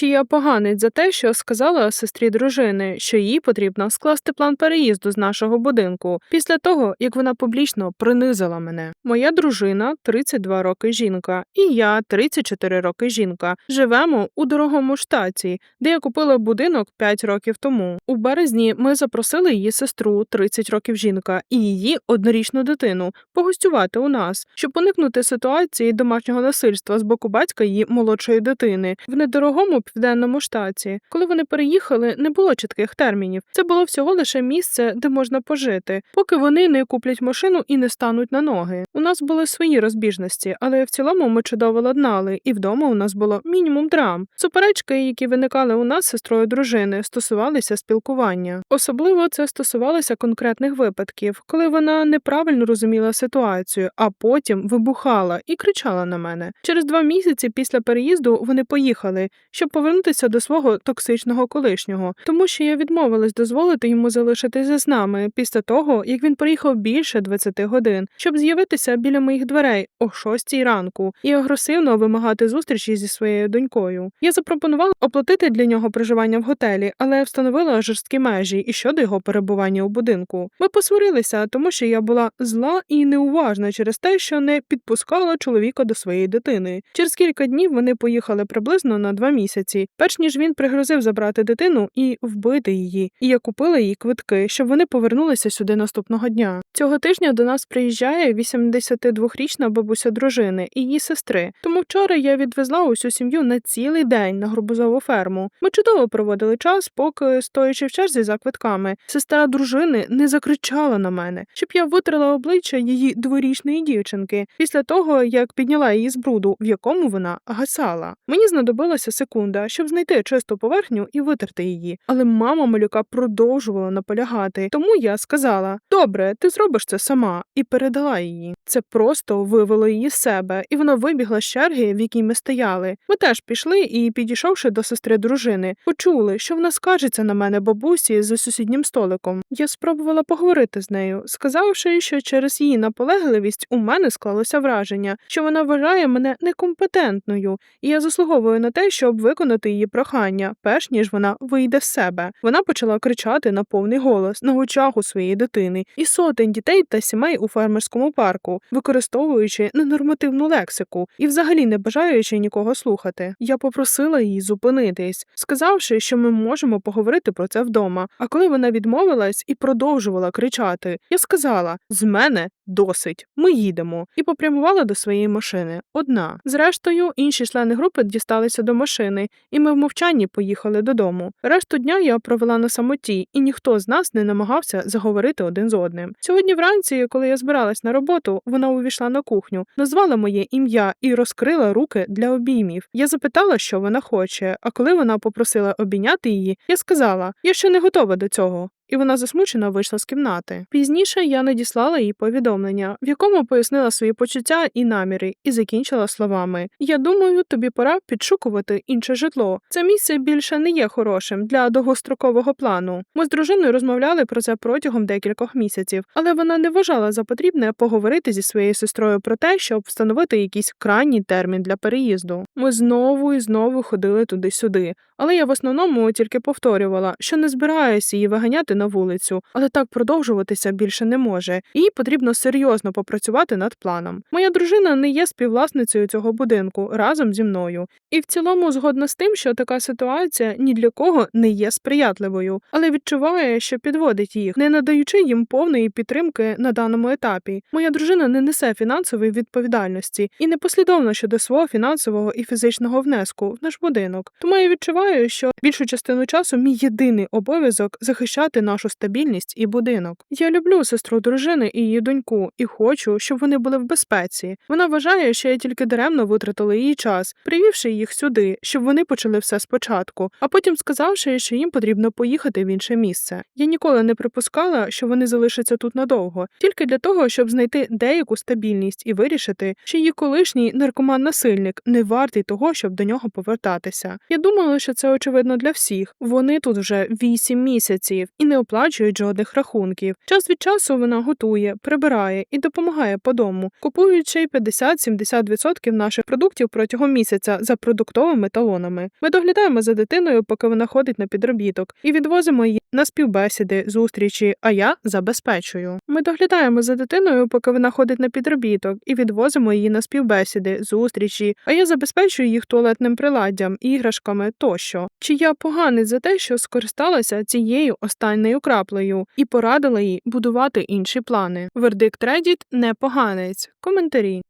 Чи я поганець за те, що сказала сестрі дружини, що їй потрібно скласти план переїзду з нашого будинку після того, як вона публічно принизила мене. Моя дружина 32 роки жінка, і я 34 роки жінка. Живемо у дорогому штаті, де я купила будинок 5 років тому. У березні ми запросили її сестру 30 років жінка і її однорічну дитину погостювати у нас, щоб уникнути ситуації домашнього насильства з боку батька її молодшої дитини в недорогому південному штаті. Коли вони переїхали, не було чітких термінів. Це було всього лише місце, де можна пожити, поки вони не куплять машину і не стануть на ноги. У нас були свої розбіжності, але в цілому ми чудово ладнали, і вдома у нас було мінімум драм. Суперечки, які виникали у нас з сестрою дружини, стосувалися спілкування. Особливо це стосувалося конкретних випадків, коли вона неправильно розуміла ситуацію, а потім вибухала і кричала на мене. Через два місяці після переїзду вони поїхали, щоб повернутися до свого токсичного колишнього, тому що я відмовилась дозволити йому залишитися з нами після того, як він приїхав більше 20 годин, щоб з'явитися біля моїх дверей о 6 ранку і агресивно вимагати зустрічі зі своєю донькою. Я запропонувала оплатити для нього проживання в готелі, але встановила жорсткі межі і щодо його перебування у будинку. Ми посварилися, тому що я була зла і неуважна через те, що не підпускала чоловіка до своєї дитини. Через кілька днів вони поїхали приблизно на два місяці, перш ніж він пригрозив забрати дитину і вбити її. І я купила їй квитки, щоб вони повернулися сюди наступного дня. Цього тижня до нас приїжджає 82-річна бабуся дружини і її сестри. Тому вчора я відвезла усю сім'ю на цілий день на грубозову ферму. Ми чудово проводили час, поки, стоячи в черзі за квитками, сестра дружини не закричала на мене, щоб я витрила обличчя її дворічної дівчинки після того, як підняла її з бруду, в якому вона гасала. Мені знадобилася секунда, щоб знайти чисту поверхню і витерти її. Але мама малюка продовжувала наполягати. Тому я сказала: Добре, ти зробиш це сама, і передала її. Це просто вивело її з себе, і вона вибігла з черги, в якій ми стояли. Ми теж пішли і, підійшовши до сестри дружини, почули, що вона скаржиться на мене бабусі за сусіднім столиком. Я спробувала поговорити з нею, сказавши, що через її наполегливість у мене склалося враження, що вона вважає мене некомпетентною, і я заслуговую на те, щоб виконати її прохання, перш ніж вона вийде з себе. Вона почала кричати на повний голос на очах у своєї дитини і сотень дітей та сімей у фермерському парку, використовуючи ненормативну лексику і взагалі не бажаючи нікого слухати. Я попросила її зупинитись, сказавши, що ми можемо поговорити про це вдома. А коли вона відмовилась і продовжувала кричати, я сказала: з мене досить, ми їдемо, і попрямувала до своєї машини. Одна. Зрештою, інші члени групи дісталися до машини, і ми в мовчанні поїхали додому. Решту дня я провела на самоті, і ніхто з нас не намагався заговорити один з одним. Сьогодні вранці, коли я збиралась на роботу, вона увійшла на кухню, назвала моє ім'я і розкрила руки для обіймів. Я запитала, що вона хоче. А коли вона попросила обійняти її, я сказала: я ще не готова до цього. І вона засмучено вийшла з кімнати. Пізніше я надіслала їй повідомлення, в якому пояснила свої почуття і наміри, і закінчила словами: Я думаю, тобі пора підшукувати інше житло. Це місце більше не є хорошим для довгострокового плану. Ми з дружиною розмовляли про це протягом декількох місяців, але вона не вважала за потрібне поговорити зі своєю сестрою про те, щоб встановити якийсь крайній термін для переїзду. Ми знову і знову ходили туди-сюди, але я в основному тільки повторювала, що не збираюся її виганяти на вулицю, але так продовжуватися більше не може. Їй потрібно серйозно попрацювати над планом. Моя дружина не є співвласницею цього будинку разом зі мною, і в цілому згодна з тим, що така ситуація ні для кого не є сприятливою, але відчуває, що підводить їх, не надаючи їм повної підтримки на даному етапі. Моя дружина не несе фінансової відповідальності і не послідовна щодо свого фінансового і фізичного внеску в наш будинок. Тому я відчуваю, що більшу частину часу мій єдиний обов'язок захищати нашу стабільність і будинок. Я люблю сестру дружини і її доньку, і хочу, щоб вони були в безпеці. Вона вважає, що я тільки даремно витратила її час, привівши їх сюди, щоб вони почали все спочатку, а потім сказавши, що їм потрібно поїхати в інше місце. Я ніколи не припускала, що вони залишаться тут надовго, тільки для того, щоб знайти деяку стабільність і вирішити, що її колишній наркоман-насильник не вартий того, щоб до нього повертатися. Я думала, що це очевидно для всіх. Вони тут вже вісім місяців і не оплачують жодних рахунків. Час від часу вона готує, прибирає і допомагає по дому, купуючи 50-70% наших продуктів протягом місяця за продуктовими талонами. Ми доглядаємо за дитиною, поки вона ходить на підробіток, і відвозимо її на співбесіди, зустрічі. А я забезпечую. Ми доглядаємо за дитиною, поки вона ходить на підробіток, і відвозимо її на співбесіди, зустрічі. А я забезпечую їх туалетним приладдям, іграшками тощо. Чи я поганець за те, що скористалася цією останньою краплею і порадила їй будувати інші плани? Вердикт Reddit – не поганець. Коментарі.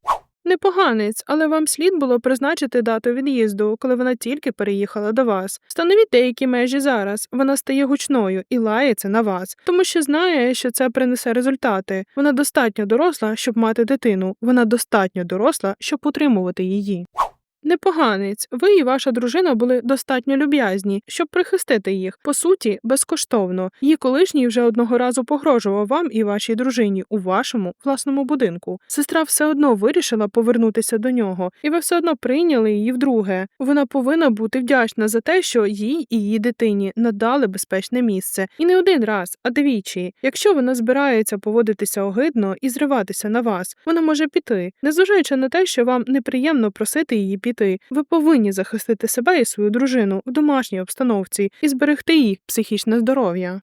Непоганець, але вам слід було призначити дату від'їзду, коли вона тільки переїхала до вас. Встановіть деякі межі зараз. Вона стає гучною і лається на вас, тому що знає, що це принесе результати. Вона достатньо доросла, щоб мати дитину. Вона достатньо доросла, щоб утримувати її. Непоганець, ви і ваша дружина були достатньо люб'язні, щоб прихистити їх, по суті, безкоштовно. Її колишній вже одного разу погрожував вам і вашій дружині у вашому власному будинку. Сестра все одно вирішила повернутися до нього, і ви все одно прийняли її вдруге. Вона повинна бути вдячна за те, що їй і її дитині надали безпечне місце. І не один раз, а двічі. Якщо вона збирається поводитися огидно і зриватися на вас, вона може піти, незважаючи на те, що вам неприємно просити її піти. Ви повинні захистити себе і свою дружину в домашній обстановці і зберегти їх психічне здоров'я.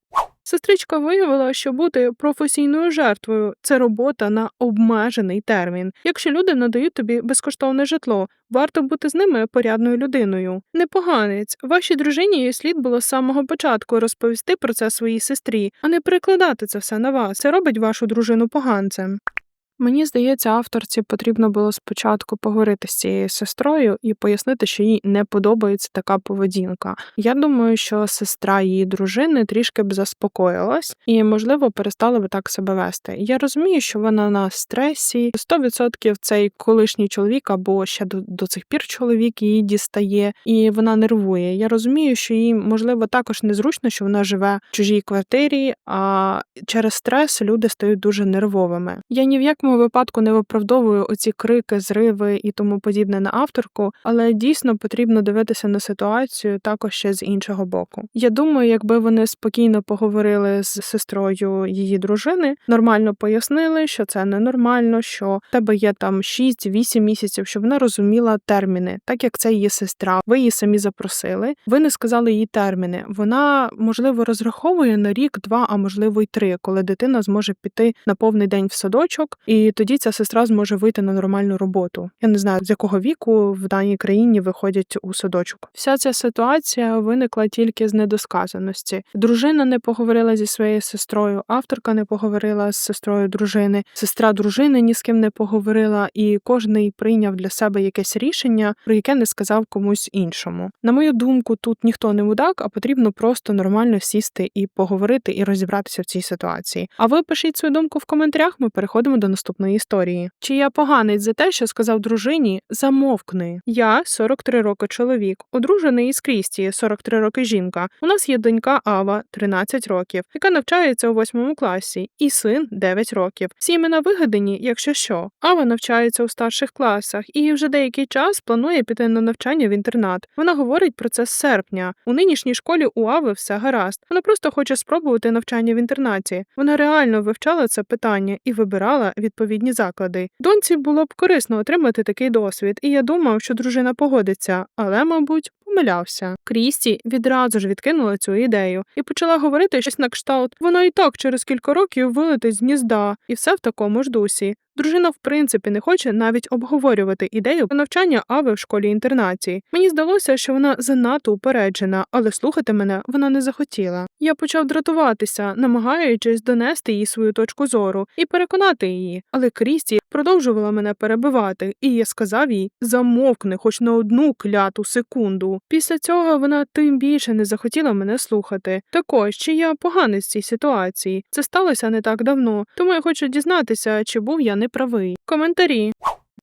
Сестричка виявила, що бути професійною жертвою це робота на обмежений термін. Якщо люди надають тобі безкоштовне житло, варто бути з ними порядною людиною. Непоганець, вашій дружині слід було з самого початку розповісти про це своїй сестрі, а не перекладати це все на вас. Це робить вашу дружину поганцем. Мені здається, авторці потрібно було спочатку поговорити з цією сестрою і пояснити, що їй не подобається така поведінка. Я думаю, що сестра її дружини трішки б заспокоїлась і, можливо, перестала би так себе вести. Я розумію, що вона на стресі. 100% цей колишній чоловік або ще до, до цих пір чоловік її дістає, і вона нервує. Я розумію, що їй можливо також незручно, що вона живе в чужій квартирі, а через стрес люди стають дуже нервовими. Я ні в якому випадку не виправдовую оці крики, зриви і тому подібне на авторку, але дійсно потрібно дивитися на ситуацію також ще з іншого боку. Я думаю, якби вони спокійно поговорили з сестрою її дружини, нормально пояснили, що це ненормально, що в тебе є там 6-8 місяців, щоб вона розуміла терміни, так як це її сестра. Ви її самі запросили. Ви не сказали їй терміни. Вона можливо розраховує на рік, два, а можливо й три, коли дитина зможе піти на повний день в садочок, і тоді ця сестра зможе вийти на нормальну роботу. Я не знаю, з якого віку в даній країні виходять у садочок. Вся ця ситуація виникла тільки з недосказаності. Дружина не поговорила зі своєю сестрою, авторка не поговорила з сестрою дружини, сестра дружини ні з ким не поговорила, і кожний прийняв для себе якесь рішення, про яке не сказав комусь іншому. На мою думку, тут ніхто не мудак, а потрібно просто нормально сісти і поговорити і розібратися в цій ситуації. А ви пишіть свою думку в коментарях. Ми переходимо до наступної історії. Чи я поганець за те, що сказав дружині замовкни? Я 43 роки чоловік, одружений із Крісті, 43 роки жінка. У нас є донька Ава, 13 років, яка навчається у 8 класі, і син 9 років. Всі імена вигадані, якщо що. Ава навчається у старших класах і вже деякий час планує піти на навчання в інтернат. Вона говорить про це з серпня. У нинішній школі у Ави все гаразд. Вона просто хоче спробувати навчання в інтернаті. Вона реально вивчала це питання і вибирала відповідні заклади. Доньці було б корисно отримати такий досвід, і я думав, що дружина погодиться, але, мабуть, помилявся. Крісті відразу ж відкинула цю ідею і почала говорити щось на кшталт. Вона і так через кілька років вилетить з гнізда, і все в такому ж дусі. Дружина, в принципі, не хоче навіть обговорювати ідею навчання Ави в школі інтернаті. Мені здалося, що вона занадто упереджена, але слухати мене вона не захотіла. Я почав дратуватися, намагаючись донести їй свою точку зору і переконати її. Але Крісті продовжувала мене перебивати, і я сказав їй замовкни, хоч на одну кляту секунду. Після цього вона тим більше не захотіла мене слухати. Також чи я поганий з цій ситуації? Це сталося не так давно, тому я хочу дізнатися, чи був я неправий. Коментарі.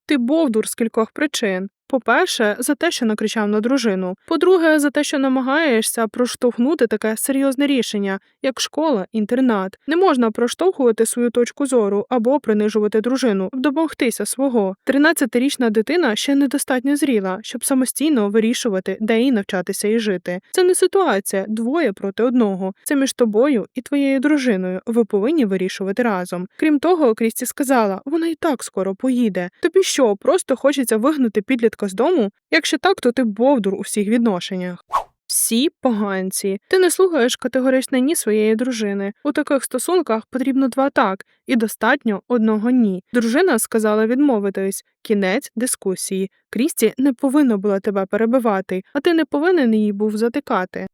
Ти бовдур з кількох причин. По-перше, за те, що накричав на дружину. По-друге, за те, що намагаєшся проштовхнути таке серйозне рішення, як школа, інтернат. Не можна проштовхувати свою точку зору або принижувати дружину, домогтися свого. 13-річна дитина ще недостатньо зріла, щоб самостійно вирішувати, де їй навчатися і жити. Це не ситуація двоє проти одного. Це між тобою і твоєю дружиною. Ви повинні вирішувати разом. Крім того, Крісті сказала, вона і так скоро поїде. Тобі що, просто хочеться вигнати підлітка з дому? Якщо так, то ти бовдур у всіх відношеннях. Всі поганці. Ти не слухаєш категоричне ні своєї дружини. У таких стосунках потрібно два так, і достатньо одного ні. Дружина сказала відмовитись. Кінець дискусії. Крісті не повинна була тебе перебивати, а ти не повинен її був затикати.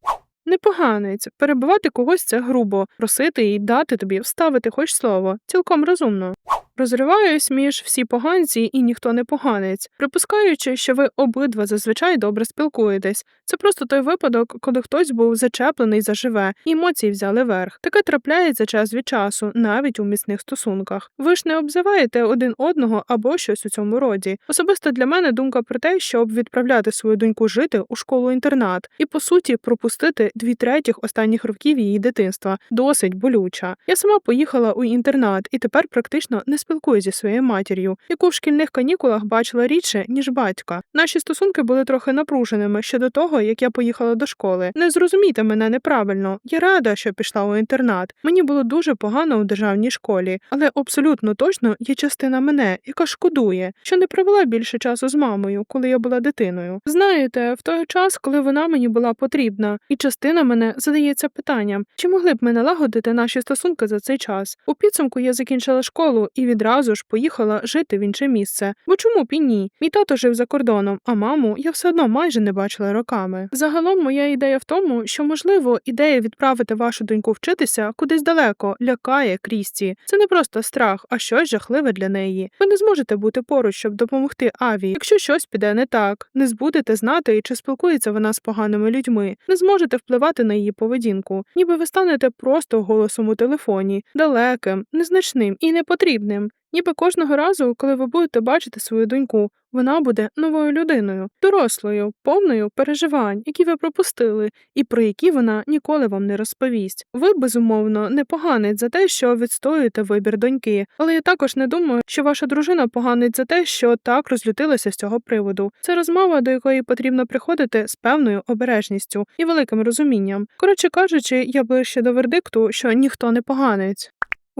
Непоганець, перебивати когось це грубо, просити і дати тобі вставити хоч слово, цілком розумно. Розриваюсь між всі поганці і ніхто не поганець, припускаючи, що ви обидва зазвичай добре спілкуєтесь. Це просто той випадок, коли хтось був зачеплений заживе, і емоції взяли верх. Таке трапляється час від часу, навіть у міцних стосунках. Ви ж не обзиваєте один одного або щось у цьому роді. Особисто для мене думка про те, щоб відправляти свою доньку жити у школу-інтернат і по суті пропустити дві третіх останніх років її дитинства, досить болюча. Я сама поїхала у інтернат і тепер практично не спілкуюсь зі своєю матір'ю, яку в шкільних канікулах бачила рідше, ніж батька. Наші стосунки були трохи напруженими ще до того, як я поїхала до школи. Не зрозумійте мене неправильно. Я рада, що пішла у інтернат. Мені було дуже погано у державній школі, але абсолютно точно є частина мене, яка шкодує, що не провела більше часу з мамою, коли я була дитиною. Знаєте, в той час, коли вона мені була потрібна, і частина мене задається питанням, чи могли б ми налагодити наші стосунки за цей час. У підсумку я закінчила школу і відразу ж поїхала жити в інше місце. Бо чому б і ні? Мій тато жив за кордоном, а маму я все одно майже не бачила роками. Загалом моя ідея в тому, що можливо ідея відправити вашу доньку вчитися кудись далеко лякає Крісті. Це не просто страх, а щось жахливе для неї. Ви не зможете бути поруч, щоб допомогти Аві. Якщо щось піде не так, не збудете знати, чи спілкується вона з поганими людьми, не зможете впливати на її поведінку, ніби ви станете просто голосом у телефоні, далеким, незначним і непотрібним. Ніби кожного разу, коли ви будете бачити свою доньку, вона буде новою людиною, дорослою, повною переживань, які ви пропустили, і про які вона ніколи вам не розповість. Ви, безумовно, не поганець за те, що відстоюєте вибір доньки, але я також не думаю, що ваша дружина поганець за те, що так розлютилася з цього приводу. Це розмова, до якої потрібно приходити з певною обережністю і великим розумінням. Коротше кажучи, я ближче до вердикту, що ніхто не поганець.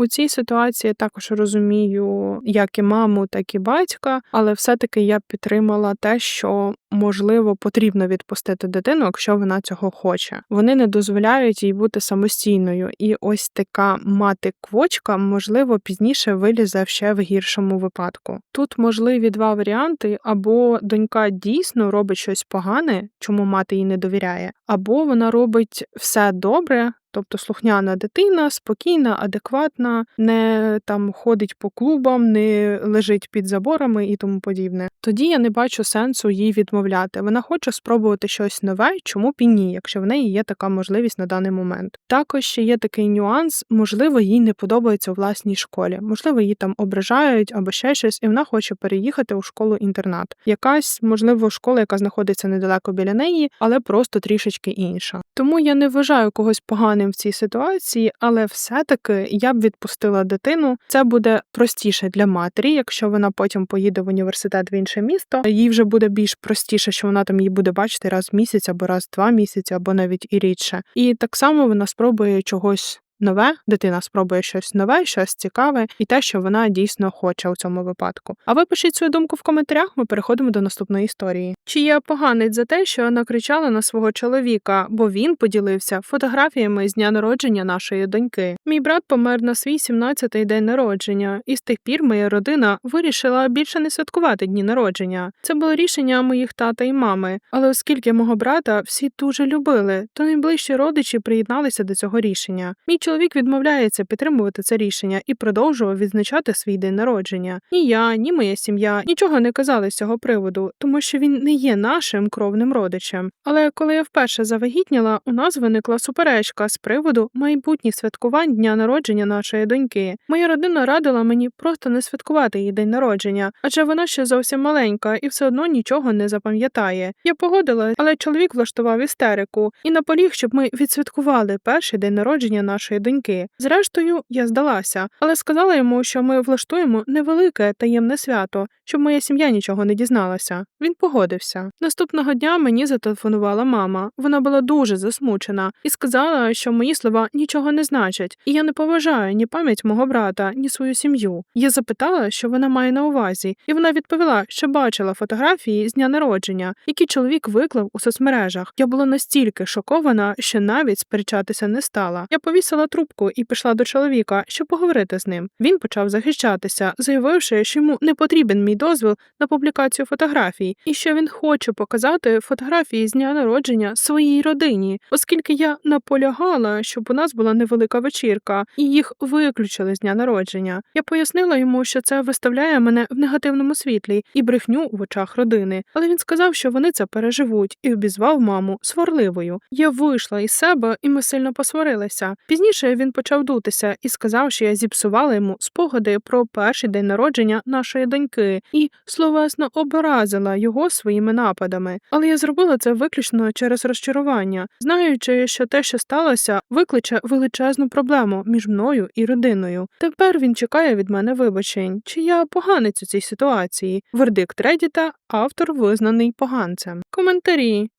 У цій ситуації я також розумію як і маму, так і батька, але все-таки я підтримала те, що можливо потрібно відпустити дитину, якщо вона цього хоче. Вони не дозволяють їй бути самостійною, і ось така мати-квочка, можливо, пізніше вилізе ще в гіршому випадку. Тут можливі два варіанти: або донька дійсно робить щось погане, чому мати їй не довіряє, або вона робить все добре. Тобто слухняна дитина, спокійна, адекватна, не там ходить по клубам, не лежить під заборами і тому подібне. Тоді я не бачу сенсу їй відмовляти. Вона хоче спробувати щось нове, чому б і ні, якщо в неї є така можливість на даний момент. Також ще є такий нюанс, можливо, їй не подобається у власній школі, можливо, її там ображають або ще щось, і вона хоче переїхати у школу-інтернат. Якась, можливо, школа, яка знаходиться недалеко біля неї, але просто трішечки інша. Тому я не вважаю когось поганим в цій ситуації, але все-таки я б відпустила дитину. Це буде простіше для матері, якщо вона потім поїде в університет в інше місто. Їй вже буде більш простіше, що вона там її буде бачити раз в місяць або раз в два місяці, або навіть і рідше. І так само вона спробує чогось. Нове дитина спробує щось нове, щось цікаве, і те, що вона дійсно хоче у цьому випадку. А ви пишіть свою думку в коментарях. Ми переходимо до наступної історії. Чи я поганець за те, що накричала на свого чоловіка, бо він поділився фотографіями з дня народження нашої доньки. Мій брат помер на свій 17-й день народження, і з тих пір моя родина вирішила більше не святкувати дні народження. Це було рішення моїх тата і мами. Але оскільки мого брата всі дуже любили, то найближчі родичі приєдналися до цього рішення. Мій чоловік відмовляється підтримувати це рішення і продовжував відзначати свій день народження. Ні я, ні моя сім'я нічого не казали з цього приводу, тому що він не є нашим кровним родичем. Але коли я вперше завагітніла, у нас виникла суперечка з приводу майбутніх святкувань дня народження нашої доньки. Моя родина радила мені просто не святкувати її день народження, адже вона ще зовсім маленька і все одно нічого не запам'ятає. Я погодила, але чоловік влаштував істерику і наполіг, щоб ми відсвяткували перший день народження нашої доньки. Зрештою, я здалася, але сказала йому, що ми влаштуємо невелике таємне свято, щоб моя сім'я нічого не дізналася. Він погодився. Наступного дня мені зателефонувала мама. Вона була дуже засмучена і сказала, що мої слова нічого не значать, і я не поважаю ні пам'ять мого брата, ні свою сім'ю. Я запитала, що вона має на увазі, і вона відповіла, що бачила фотографії з дня народження, які чоловік виклав у соцмережах. Я була настільки шокована, що навіть сперечатися не стала. Я повісила трубку і пішла до чоловіка, щоб поговорити з ним. Він почав захищатися, заявивши, що йому не потрібен мій дозвіл на публікацію фотографій, і що він хоче показати фотографії з дня народження своїй родині, оскільки я наполягала, щоб у нас була невелика вечірка, і їх виключили з дня народження. Я пояснила йому, що це виставляє мене в негативному світлі і брехню в очах родини. Але він сказав, що вони це переживуть, і обізвав маму сварливою. Я вийшла із себе, і ми сильно посварилися. Пізніше він почав дутися і сказав, що я зіпсувала йому спогади про перший день народження нашої доньки і словесно образила його своїми нападами. Але я зробила це виключно через розчарування, знаючи, що те, що сталося, викличе величезну проблему між мною і родиною. Тепер він чекає від мене вибачень, чи я поганець у цій ситуації. Вердикт Редіта, автор визнаний поганцем. Коментарі.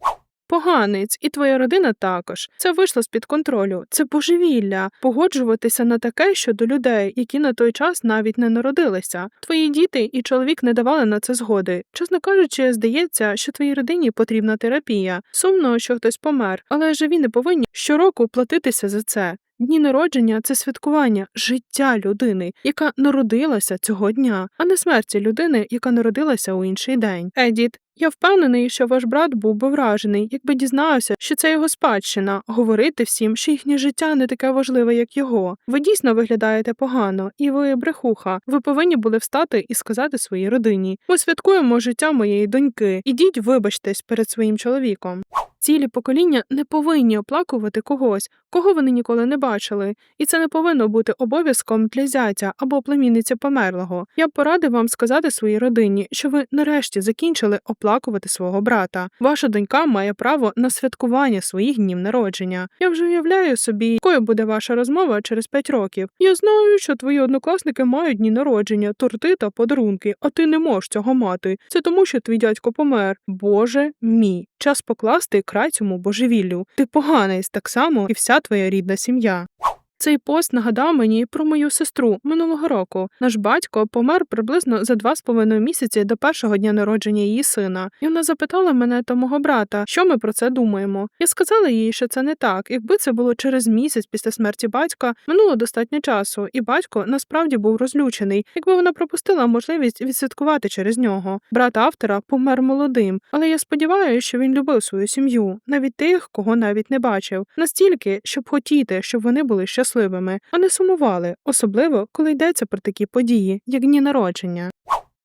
Поганець, і твоя родина також. Це вийшло з-під контролю. Це божевілля. Погоджуватися на таке щодо людей, які на той час навіть не народилися. Твої діти і чоловік не давали на це згоди. Чесно кажучи, здається, що твоїй родині потрібна терапія. Сумно, що хтось помер, але живі не повинні щороку платитися за це. Дні народження це святкування життя людини, яка народилася цього дня, а не смерті людини, яка народилася у інший день. Едіт, я впевнений, що ваш брат був би вражений, якби дізнався, що це його спадщина, говорити всім, що їхнє життя не таке важливе, як його. Ви дійсно виглядаєте погано, і ви брехуха. Ви повинні були встати і сказати своїй родині: ми святкуємо життя моєї доньки. Ідіть, вибачтесь перед своїм чоловіком. Цілі покоління не повинні оплакувати когось, кого вони ніколи не бачили, і це не повинно бути обов'язком для зятя або племінниці померлого. Я б порадив вам сказати своїй родині, що ви нарешті закінчили оплакувати свого брата. Ваша донька має право на святкування своїх днів народження. Я вже уявляю собі, якою буде ваша розмова через п'ять років. Я знаю, що твої однокласники мають дні народження, торти та подарунки, а ти не можеш цього мати. Це тому, що твій дядько помер. Боже мій. Час покласти край цьому божевіллю. Ти поганий так само і вся твоя рідна сім'я. Цей пост нагадав мені про мою сестру минулого року. Наш батько помер приблизно за два з половиною місяці до першого дня народження її сина, і вона запитала мене та мого брата, що ми про це думаємо. Я сказала їй, що це не так. Якби це було через місяць після смерті батька, минуло достатньо часу, і батько насправді був розлючений, якби вона пропустила можливість відсвяткувати через нього. Брат автора помер молодим, але я сподіваюся, що він любив свою сім'ю, навіть тих, кого навіть не бачив, настільки, щоб хотіти, щоб вони були щасливими а не сумували, особливо коли йдеться про такі події, як дні народження.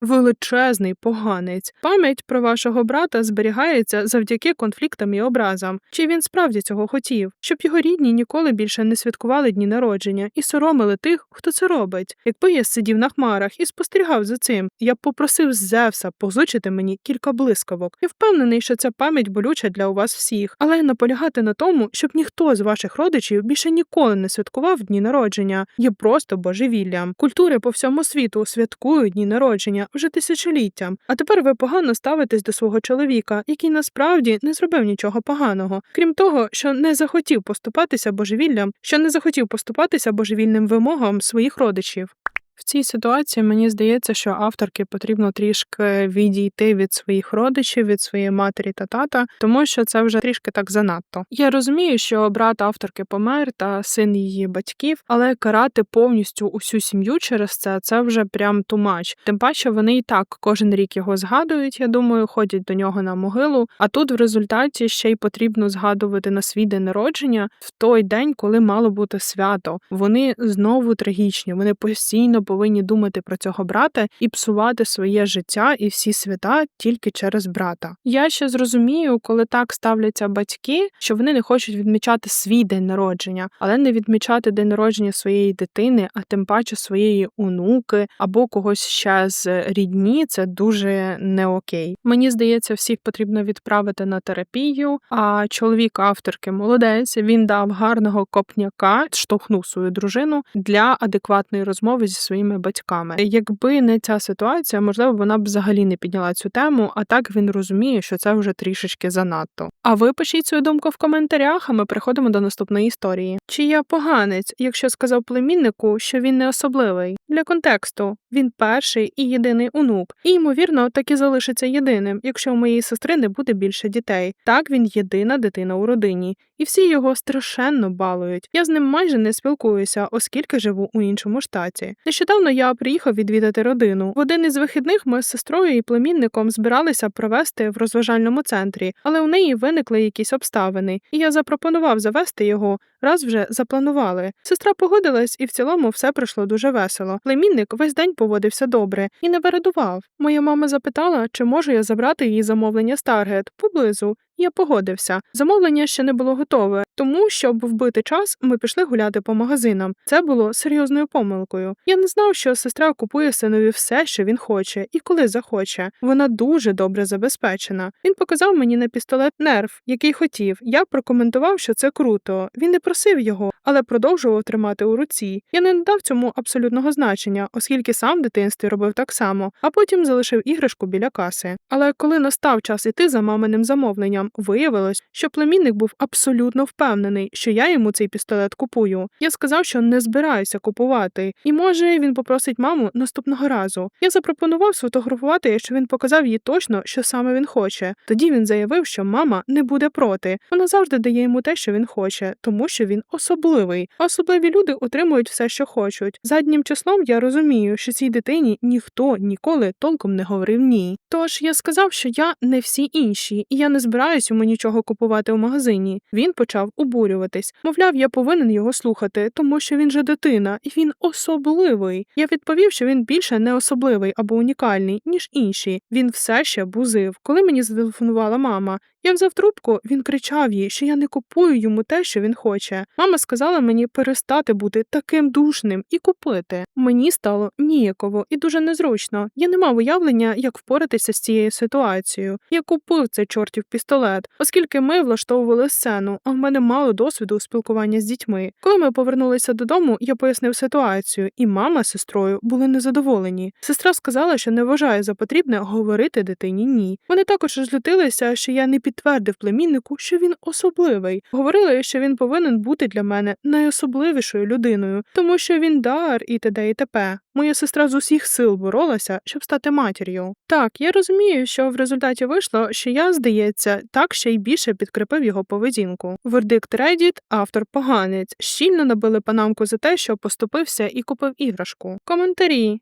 Величезний поганець. Пам'ять про вашого брата зберігається завдяки конфліктам і образам. Чи він справді цього хотів, щоб його рідні ніколи більше не святкували дні народження і соромили тих, хто це робить. Якби я сидів на хмарах і спостерігав за цим, я б попросив Зевса позичити мені кілька блискавок. Я впевнений, що ця пам'ять болюча для у вас всіх, але наполягати на тому, щоб ніхто з ваших родичів більше ніколи не святкував дні народження, є просто божевіллям. Культури по всьому світу святкують дні народження вже тисячоліттям. А тепер ви погано ставитесь до свого чоловіка, який насправді не зробив нічого поганого, крім того, що не захотів поступатися божевіллям, що не захотів поступатися божевільним вимогам своїх родичів. В цій ситуації мені здається, що авторки потрібно трішки відійти від своїх родичів, від своєї матері та тата, тому що це вже трішки так занадто. Я розумію, що брат авторки помер та син її батьків, але карати повністю усю сім'ю через це це вже прям тумач. Тим паче вони і так кожен рік його згадують. Я думаю, ходять до нього на могилу. А тут в результаті ще й потрібно згадувати на свій день народження в той день, коли мало бути свято. Вони знову трагічні. Вони постійно повинні думати про цього брата і псувати своє життя і всі свята тільки через брата. Я ще зрозумію, коли так ставляться батьки, що вони не хочуть відмічати свій день народження, але не відмічати день народження своєї дитини, а тим паче своєї онуки або когось ще з рідні. Це дуже не окей. Мені здається, всіх потрібно відправити на терапію. А чоловік авторки молодець. Він дав гарного копняка, штовхнув свою дружину для адекватної розмови зі своїми батьками. Якби не ця ситуація, можливо, вона б взагалі не підняла цю тему. А так він розуміє, що це вже трішечки занадто. А ви пишіть свою думку в коментарях. А ми переходимо до наступної історії. Чи я поганець, якщо сказав племіннику, що він не особливий? Для контексту він перший і єдиний онук, і ймовірно, так і залишиться єдиним, якщо у моєї сестри не буде більше дітей. Так він єдина дитина у родині, і всі його страшенно балують. Я з ним майже не спілкуюся, оскільки живу у іншому штаті. Нещодавно я приїхав відвідати родину. В один із вихідних ми з сестрою і племінником збиралися провести в розважальному центрі, але у неї виникли якісь обставини, і я запропонував завести його. Раз вже запланували. Сестра погодилась, і в цілому все пройшло дуже весело. Племінник весь день поводився добре і не вередував. Моя мама запитала, чи можу я забрати її замовлення з Таргет поблизу. Я погодився. Замовлення ще не було готове, тому щоб вбити час, ми пішли гуляти по магазинам. Це було серйозною помилкою. Я не знав, що сестра купує синові все, що він хоче, і коли захоче. Вона дуже добре забезпечена. Він показав мені на пістолет нерв, який хотів. Я прокоментував, що це круто. Він не просив його, але продовжував тримати у руці. Я не надав цьому абсолютного значення, оскільки сам в дитинстві робив так само, а потім залишив іграшку біля каси. Але коли настав час іти за маминим замовленням, виявилось, що племінник був абсолютно впевнений, що я йому цей пістолет купую. Я сказав, що не збираюся купувати, і може він попросить маму наступного разу. Я запропонував сфотографувати, що він показав їй точно, що саме він хоче. Тоді він заявив, що мама не буде проти. Вона завжди дає йому те, що він хоче, тому що він особливий. Особливі люди отримують все, що хочуть. Заднім числом я розумію, що цій дитині ніхто ніколи толком не говорив ні. Тож я сказав, що я не всі інші, і я не збираюсь йому нічого купувати у магазині. Він почав обурюватись. Мовляв, я повинен його слухати, тому що він же дитина, і він особливий. Я відповів, що він більше не особливий або унікальний, ніж інші. Він все ще бузив. Коли мені зателефонувала мама, я взяв трубку, він кричав їй, що я не купую йому те, що він хоче. Мама сказала мені перестати бути таким душним і купити. Мені стало ніяково і дуже незручно. Я не мав уявлення, як впоратися з цією ситуацією. Я купив цей чортів пістолет, оскільки ми влаштовували сцену, а в мене мало досвіду у спілкуванні з дітьми. Коли ми повернулися додому, я пояснив ситуацію, і мама з сестрою були незадоволені. Сестра сказала, що не вважає за потрібне говорити дитині ні. Вони також розлютилися, що я не підтвердив племіннику, що він особливий. Говорили, що він повинен бути для мене найособливішою людиною, тому що він дар і т.д. і т.п. Моя сестра з усіх сил боролася, щоб стати матір'ю. Так, я розумію, що в результаті вийшло, що я, здається, так ще й більше підкріпив його поведінку. Вердикт Reddit, автор поганець, щільно набили панамку за те, що поступився і купив іграшку. Коментарі.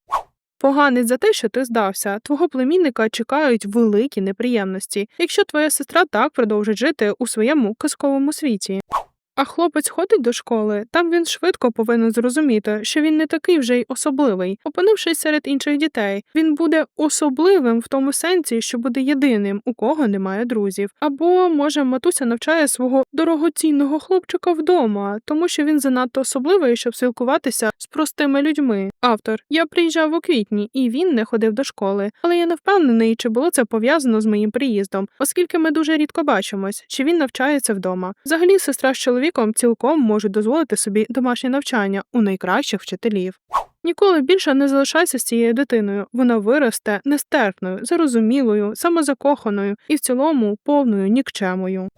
Поганець за те, що ти здався. Твого племінника чекають великі неприємності, якщо твоя сестра так продовжить жити у своєму казковому світі. А хлопець ходить до школи, там він швидко повинен зрозуміти, що він не такий вже й особливий. Опинившись серед інших дітей, він буде особливим в тому сенсі, що буде єдиним, у кого немає друзів. Або може матуся навчає свого дорогоцінного хлопчика вдома, тому що він занадто особливий, щоб спілкуватися з простими людьми. Автор я приїжджав у квітні, і він не ходив до школи, але я не впевнений, чи було це пов'язано з моїм приїздом, оскільки ми дуже рідко бачимось, чи він навчається вдома. Взагалі, сестра з чоловіком цілком можуть дозволити собі домашнє навчання у найкращих вчителів. Ніколи більше не залишайся з цією дитиною. Вона виросте нестерпною, зарозумілою, самозакоханою і в цілому повною нікчемою.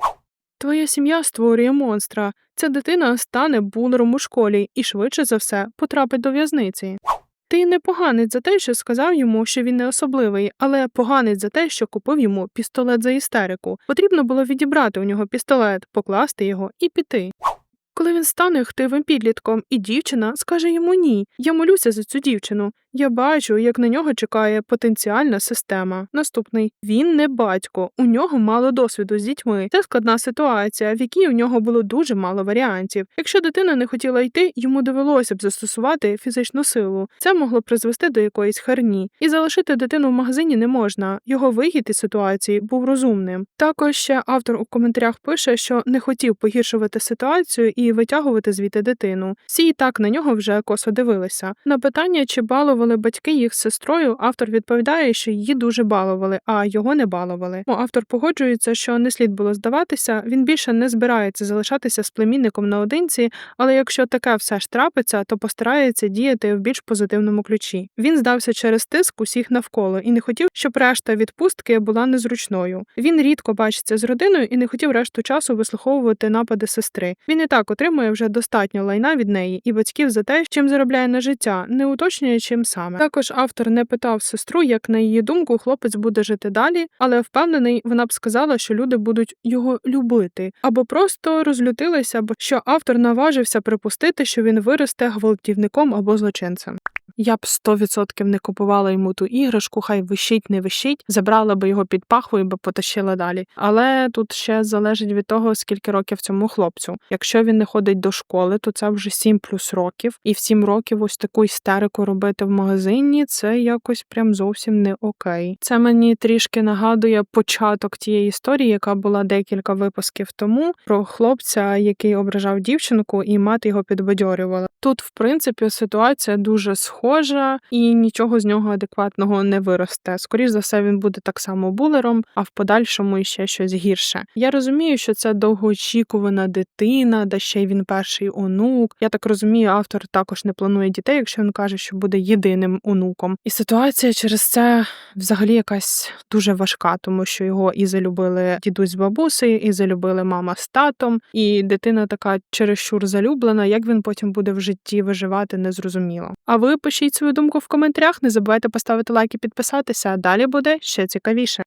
Твоя сім'я створює монстра. Ця дитина стане булером у школі і швидше за все потрапить до в'язниці. Ти не поганець за те, що сказав йому, що він не особливий, але поганець за те, що купив йому пістолет за істерику. Потрібно було відібрати у нього пістолет, покласти його і піти. Коли він стане хтивим підлітком, і дівчина скаже йому ні. Я молюся за цю дівчину. Я бачу, як на нього чекає потенціальна система. Наступний він не батько, у нього мало досвіду з дітьми. Це складна ситуація, в якій у нього було дуже мало варіантів. Якщо дитина не хотіла йти, йому довелося б застосувати фізичну силу. Це могло призвести до якоїсь херні. І залишити дитину в магазині не можна. Його вихід із ситуації був розумним. Також ще автор у коментарях пише, що не хотів погіршувати ситуацію і витягувати звідти дитину. Всі і так на нього вже косо дивилися. На питання, чи балували батьки їх з сестрою, автор відповідає, що її дуже балували, а його не балували. Ну, автор погоджується, що не слід було здаватися. Він більше не збирається залишатися з племінником наодинці, але якщо таке все ж трапиться, то постарається діяти в більш позитивному ключі. Він здався через тиск усіх навколо і не хотів, щоб решта відпустки була незручною. Він рідко бачиться з родиною і не хотів решту часу вислуховувати напади сестри. Він і так отримує вже достатньо лайна від неї і батьків за те, чим заробляє на життя, не уточнює чим саме. Також автор не питав сестру, як на її думку хлопець буде жити далі, але впевнений, вона б сказала, що люди будуть його любити, або просто розлютилися б, що автор наважився припустити, що він виросте гвалтівником або злочинцем. Я б 100% не купувала йому ту іграшку, хай вищить, не вищить, забрала би його під пахву і би потащила далі. Але тут ще залежить від того, скільки років цьому хлопцю. Якщо він не ходить до школи, то це вже 7 плюс років, і в 7 років ось таку істерику робити в магазині це якось прям зовсім не окей. Це мені трішки нагадує початок тієї історії, яка була декілька випусків тому, про хлопця, який ображав дівчинку, і мати його підбадьорювала. Тут, в принципі, ситуація дуже схожа, і нічого з нього адекватного не виросте. Скоріше за все, він буде так само булером, а в подальшому ще щось гірше. Я розумію, що це довгоочікувана дитина, да ще й він перший онук. Я так розумію, автор також не планує дітей, якщо він каже, що буде єдиним онуком. І ситуація через це взагалі якась дуже важка, тому що його і залюбили дідусь з бабусею, і залюбили мама з татом, і дитина така чересчур залюблена. Як він потім буде в житті виживати, незрозуміло. А ви пишіть свою думку в коментарях. Не забувайте поставити лайк і підписатися. Далі буде ще цікавіше.